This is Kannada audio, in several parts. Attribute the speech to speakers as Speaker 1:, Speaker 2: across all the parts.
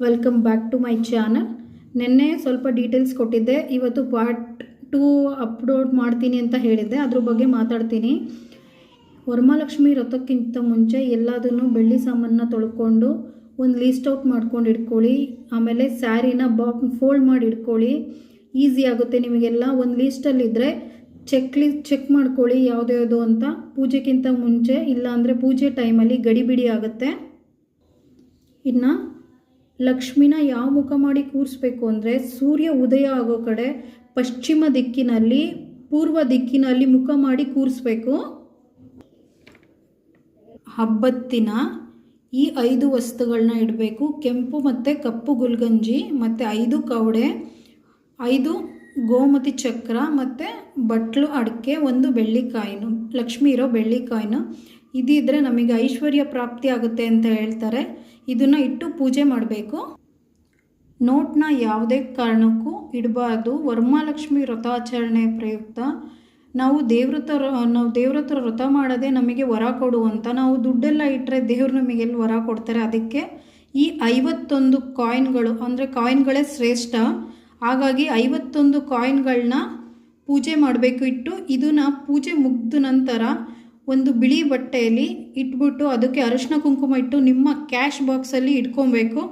Speaker 1: Welcome back to my channel ನಿನ್ನೆ ಸ್ವಲ್ಪ ಡೀಟೇಲ್ಸ್ ಕೊಟ್ಟಿದ್ದೆ. ಇವತ್ತು ಪಾರ್ಟ್ ಟೂ ಅಪ್ಲೋಡ್ ಮಾಡ್ತೀನಿ ಅಂತ ಹೇಳಿದ್ದೆ. ಅದ್ರ ಬಗ್ಗೆ ಮಾತಾಡ್ತೀನಿ. ವರಮಹಾಲಕ್ಷ್ಮಿ ವ್ರತಕ್ಕಿಂತ ಮುಂಚೆ ಎಲ್ಲದನ್ನು ಬೆಳ್ಳಿ ಸಾಮಾನನ್ನ ತೊಳ್ಕೊಂಡು ಒಂದು ಲೀಸ್ಟ್ ಔಟ್ ಮಾಡ್ಕೊಂಡು ಇಟ್ಕೊಳ್ಳಿ. ಆಮೇಲೆ ಸ್ಯಾರಿನ ಬಾ ಫೋಲ್ಡ್ ಮಾಡಿ ಇಟ್ಕೊಳ್ಳಿ. ಈಸಿ ಆಗುತ್ತೆ ನಿಮಗೆಲ್ಲ. ಒಂದು ಲೀಸ್ಟಲ್ಲಿದ್ದರೆ ಚೆಕ್ ಲಿ ಚೆಕ್ ಮಾಡ್ಕೊಳ್ಳಿ ಯಾವುದ್ಯಾವುದು ಅಂತ. ಪೂಜೆಗಿಂತ ಮುಂಚೆ, ಇಲ್ಲಾಂದರೆ ಪೂಜೆ ಟೈಮಲ್ಲಿ ಗಡಿಬಿಡಿ ಆಗುತ್ತೆ. ಇನ್ನು ಲಕ್ಷ್ಮಿನ ಯಾವ ಮುಖ ಮಾಡಿ ಕೂರಿಸ್ಬೇಕು ಅಂದರೆ ಸೂರ್ಯ ಉದಯ ಆಗೋ ಕಡೆ ಪಶ್ಚಿಮ ದಿಕ್ಕಿನಲ್ಲಿ, ಪೂರ್ವ ದಿಕ್ಕಿನಲ್ಲಿ ಮುಖ ಮಾಡಿ ಕೂರಿಸ್ಬೇಕು. ಹಬ್ಬತ್ತಿನ ಈ ಐದು ವಸ್ತುಗಳನ್ನ ಇಡಬೇಕು. ಕೆಂಪು ಮತ್ತು ಕಪ್ಪು ಗುಲ್ಗಂಜಿ, ಮತ್ತು ಐದು ಕವಡೆ, ಐದು ಗೋಮತಿ ಚಕ್ರ, ಮತ್ತು ಬಟ್ಲು ಅಡಿಕೆ, ಒಂದು ಬೆಳ್ಳಿಕಾಯಿನು. ಲಕ್ಷ್ಮಿ ಇರೋ ಬೆಳ್ಳಿಕಾಯಿನು. ಇದಿದ್ರೆ ನಮಗೆ ಐಶ್ವರ್ಯ ಪ್ರಾಪ್ತಿ ಆಗುತ್ತೆ ಅಂತ ಹೇಳ್ತಾರೆ. ಇದನ್ನು ಇಟ್ಟು ಪೂಜೆ ಮಾಡಬೇಕು. ನೋಟ್ನ ಯಾವುದೇ ಕಾರಣಕ್ಕೂ ಇಡಬಾರ್ದು. ವರ್ಮಾಲಕ್ಷ್ಮಿ ವ್ರತಾಚರಣೆ ಪ್ರಯುಕ್ತ. ನಾವು ದೇವ್ರತ ನಾವು ದೇವ್ರ ಹತ್ರ ವ್ರತ ಮಾಡೋದೇ ನಮಗೆ ವರ ಕೊಡು ಅಂತ ನಾವು ದುಡ್ಡೆಲ್ಲ ಇಟ್ಟರೆ ದೇವ್ರು ನಮಗೆ ಎಲ್ಲಿ ವರ ಕೊಡ್ತಾರೆ ಅದಕ್ಕೆ ಈ ಐವತ್ತೊಂದು ಕಾಯಿನ್ಗಳು, ಅಂದರೆ ಕಾಯಿನ್ಗಳೇ ಶ್ರೇಷ್ಠ. ಹಾಗಾಗಿ ಐವತ್ತೊಂದು ಕಾಯಿನ್ಗಳನ್ನ ಪೂಜೆ ಮಾಡಬೇಕು ಇಟ್ಟು, ಇದನ್ನ ಪೂಜೆ ಮುಗಿದ ನಂತರ ಒಂದು ಬಿಳಿ ಬಟ್ಟೆಯಲ್ಲಿ ಇಟ್ಬಿಟ್ಟು ಅದಕ್ಕೆ ಅರಶಿನ ಕುಂಕುಮ ಇಟ್ಟು ನಿಮ್ಮ ಕ್ಯಾಶ್ ಬಾಕ್ಸಲ್ಲಿ ಇಟ್ಕೊಬೇಕು.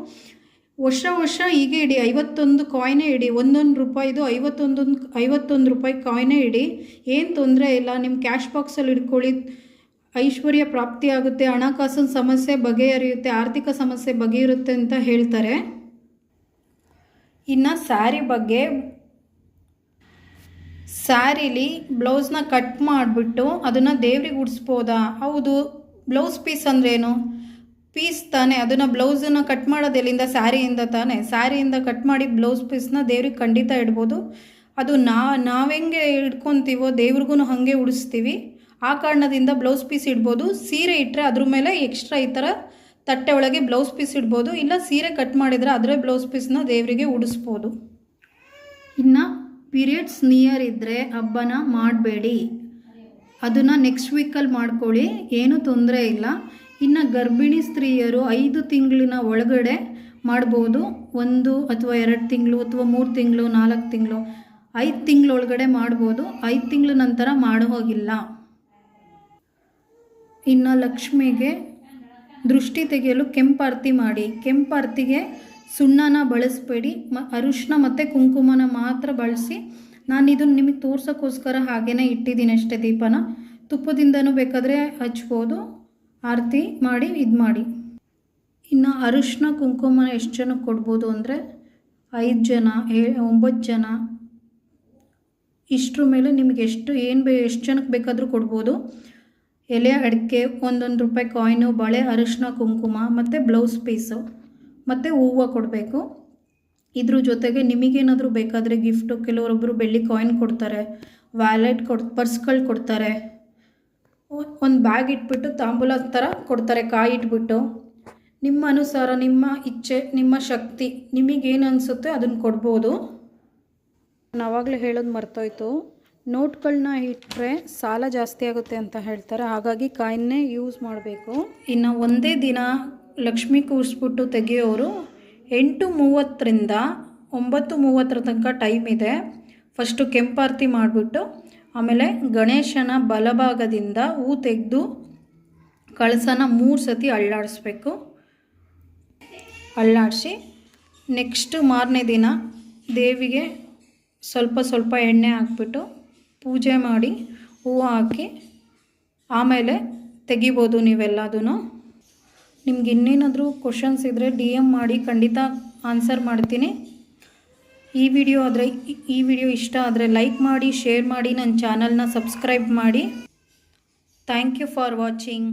Speaker 1: ವರ್ಷ ವರ್ಷ ಹೀಗೆ ಇಡಿ, ಐವತ್ತೊಂದು ಕಾಯಿನೇ ಇಡಿ, ಒಂದೊಂದು ರೂಪಾಯಿದು ಐವತ್ತೊಂದೊಂದು, ಐವತ್ತೊಂದು ರೂಪಾಯಿ ಕಾಯಿನೇ ಇಡಿ. ಏನು ತೊಂದರೆ ಇಲ್ಲ, ನಿಮ್ಮ ಕ್ಯಾಶ್ ಬಾಕ್ಸಲ್ಲಿ ಇಟ್ಕೊಳ್ಳಿ. ಐಶ್ವರ್ಯ ಪ್ರಾಪ್ತಿ ಆಗುತ್ತೆ, ಹಣಕಾಸಿನ ಸಮಸ್ಯೆ ಬಗೆಹರಿಯುತ್ತೆ, ಆರ್ಥಿಕ ಸಮಸ್ಯೆ ಬಗೆಯಿರುತ್ತೆ ಅಂತ ಹೇಳ್ತಾರೆ. ಇನ್ನು ಸ್ಯಾರಿ ಬಗ್ಗೆ ಸ್ಯಾರಿಲಿ ಬ್ಲೌಸ್ನ ಕಟ್ ಮಾಡಿಬಿಟ್ಟು ಅದನ್ನು ದೇವ್ರಿಗೆ ಉಡಿಸ್ಬೋದಾ? ಹೌದು. ಬ್ಲೌಸ್ ಪೀಸ್ ಅಂದ್ರೇನು? ಪೀಸ್ ತಾನೇ. ಅದನ್ನು ಬ್ಲೌಸನ್ನು ಕಟ್ ಮಾಡೋದು ಎಲ್ಲಿಂದ? ಸ್ಯಾರಿಯಿಂದ ತಾನೇ. ಸ್ಯಾರಿಯಿಂದ ಕಟ್ ಮಾಡಿ ಬ್ಲೌಸ್ ಪೀಸ್ನ ದೇವ್ರಿಗೆ ಖಂಡಿತ ಇಡ್ಬೋದು. ಅದು ನಾ, ನಾವೆಂಗೆ ಇಟ್ಕೊತೀವೋ ದೇವ್ರಿಗೂ ಹಾಗೆ ಉಡಿಸ್ತೀವಿ. ಆ ಕಾರಣದಿಂದ ಬ್ಲೌಸ್ ಪೀಸ್ ಇಡ್ಬೋದು. ಸೀರೆ ಇಟ್ಟರೆ ಅದ್ರ ಮೇಲೆ ಎಕ್ಸ್ಟ್ರಾ ಈ ಥರ ತಟ್ಟೆ ಒಳಗೆ ಬ್ಲೌಸ್ ಪೀಸ್ ಇಡ್ಬೋದು. ಇಲ್ಲ ಸೀರೆ ಕಟ್ ಮಾಡಿದರೆ ಅದರ ಬ್ಲೌಸ್ ಪೀಸ್ನ ದೇವರಿಗೆ ಉಡಿಸ್ಬೋದು. ಇನ್ನು ಪೀರಿಯಡ್ಸ್ ನಿಯರ್ ಇದ್ದರೆ ಹಬ್ಬನ ಮಾಡಬೇಡಿ. ಅದನ್ನು ನೆಕ್ಸ್ಟ್ ವೀಕಲ್ಲಿ ಮಾಡ್ಕೊಳ್ಳಿ, ಏನೂ ತೊಂದರೆ ಇಲ್ಲ. ಇನ್ನು ಗರ್ಭಿಣಿ ಸ್ತ್ರೀಯರು ಐದು ತಿಂಗಳಿನ ಒಳಗಡೆ ಮಾಡ್ಬೋದು. ಒಂದು ಅಥವಾ ಎರಡು ತಿಂಗಳು ಅಥವಾ ಮೂರು ತಿಂಗಳು, ನಾಲ್ಕು ತಿಂಗಳು, ಐದು ತಿಂಗಳೊಳಗಡೆ ಮಾಡ್ಬೋದು. ಐದು ತಿಂಗಳ ನಂತರ ಮಾಡೋ ಹೋಗಿಲ್ಲ. ಇನ್ನು ಲಕ್ಷ್ಮಿಗೆ ದೃಷ್ಟಿ ತೆಗೆಯಲು ಕೆಂಪು ಅರ್ತಿ ಮಾಡಿ. ಕೆಂಪಾರತಿಗೆ ಸುಣ್ಣನ ಬಳಸಬೇಡಿ, ಮ ಅರಿಶಿನ ಮತ್ತು ಕುಂಕುಮನ ಮಾತ್ರ ಬಳಸಿ. ನಾನು ಇದನ್ನು ನಿಮಗೆ ತೋರ್ಸೋಕ್ಕೋಸ್ಕರ ಹಾಗೇ ಇಟ್ಟಿದ್ದೀನಿ ಅಷ್ಟೇ ದೀಪನ. ತುಪ್ಪದಿಂದನೂ ಬೇಕಾದರೆ ಹಚ್ಬೋದು. ಆರತಿ ಮಾಡಿ, ಇದು ಮಾಡಿ. ಇನ್ನು ಅರಿಶಿನ ಕುಂಕುಮನ ಎಷ್ಟು ಜನಕ್ಕೆ ಕೊಡ್ಬೋದು ಅಂದರೆ ಐದು ಜನ, ಏ, ಒಂಬತ್ತು ಜನ. ಇಷ್ಟರ ಮೇಲೆ ನಿಮಗೆ ಎಷ್ಟು, ಏನು ಬೇ, ಎಷ್ಟು ಜನಕ್ಕೆ ಬೇಕಾದರೂ ಕೊಡ್ಬೋದು. ಎಲೆ, ಅಡಿಕೆ, ಒಂದೊಂದು ರೂಪಾಯಿ ಕಾಯಿನು ಬಳೆ ಅರಿಶಿನ ಕುಂಕುಮ ಮತ್ತು ಬ್ಲೌಸ್ ಪೀಸು ಮತ್ತು ಹೂವು ಕೊಡಬೇಕು. ಇದ್ರ ಜೊತೆಗೆ ನಿಮಗೇನಾದರೂ ಬೇಕಾದರೆ ಗಿಫ್ಟು ಕೆಲವರೊಬ್ಬರು ಬೆಳ್ಳಿ ಕಾಯಿನ್ ಕೊಡ್ತಾರೆ ವ್ಯಾಲೆಟ್ ಕೊಡ್ ಪರ್ಸ್ಗಳು ಕೊಡ್ತಾರೆ. ಒಂದು ಬ್ಯಾಗ್ ಇಟ್ಬಿಟ್ಟು ತಾಂಬೂಲ ಥರ ಕೊಡ್ತಾರೆ, ಕಾಯಿ ಇಟ್ಬಿಟ್ಟು. ನಿಮ್ಮ ಅನುಸಾರ, ನಿಮ್ಮ ಇಚ್ಛೆ, ನಿಮ್ಮ ಶಕ್ತಿ, ನಿಮಗೇನು ಅನಿಸುತ್ತೆ ಅದನ್ನು ಕೊಡ್ಬೋದು. ನಾನು ಆವಾಗಲೇ ಹೇಳೋದು ಮರ್ತೋಯ್ತು. ನೋಟ್ಗಳನ್ನ ಇಟ್ಟರೆ ಸಾಲ ಜಾಸ್ತಿ ಆಗುತ್ತೆ ಅಂತ ಹೇಳ್ತಾರೆ. ಹಾಗಾಗಿ ಕಾಯಿನ್ನೇ ಯೂಸ್ ಮಾಡಬೇಕು. ಇನ್ನು ಒಂದೇ ದಿನ ಲಕ್ಷ್ಮಿ ಕೂರಿಸ್ಬಿಟ್ಟು ತೆಗೆಯೋರು ಎಂಟು ಮೂವತ್ತರಿಂದ ಒಂಬತ್ತು ಮೂವತ್ತರ ತನಕ ಟೈಮ್ ಇದೆ. ಫಸ್ಟು ಕೆಂಪಾರತಿ ಮಾಡಿಬಿಟ್ಟು ಆಮೇಲೆ ಗಣೇಶನ ಬಲಭಾಗದಿಂದ ಹೂ ತೆಗೆದು ಕಳಸನ ಮೂರು ಸತಿ ಅಳ್ಳಾಡಿಸ್ಬೇಕು. ಅಳ್ಳಾಡಿಸಿ ನೆಕ್ಸ್ಟು ಮಾರನೇ ದಿನ ದೇವಿಗೆ ಸ್ವಲ್ಪ ಸ್ವಲ್ಪ ಎಣ್ಣೆ ಹಾಕ್ಬಿಟ್ಟು ಪೂಜೆ ಮಾಡಿ ಹೂವು ಹಾಕಿ ಆಮೇಲೆ ತೆಗಿಬೋದು ನೀವೆಲ್ಲದೂ ನಿಮ್ಗೆ ಇನ್ನೇನಾದರೂ ಕ್ವಶನ್ಸ್ ಇದ್ದರೆ ಡಿ ಎಂ ಮಾಡಿ ಖಂಡಿತ ಆನ್ಸರ್ ಮಾಡ್ತೀನಿ. ಈ ವಿಡಿಯೋ ಆದರೆ, ಈ ವಿಡಿಯೋ ಇಷ್ಟ ಆದರೆ ಲೈಕ್ ಮಾಡಿ ಶೇರ್ ಮಾಡಿ ನನ್ನ ಚಾನಲ್ನ ಸಬ್ಸ್ಕ್ರೈಬ್ ಮಾಡಿ. Thank you for watching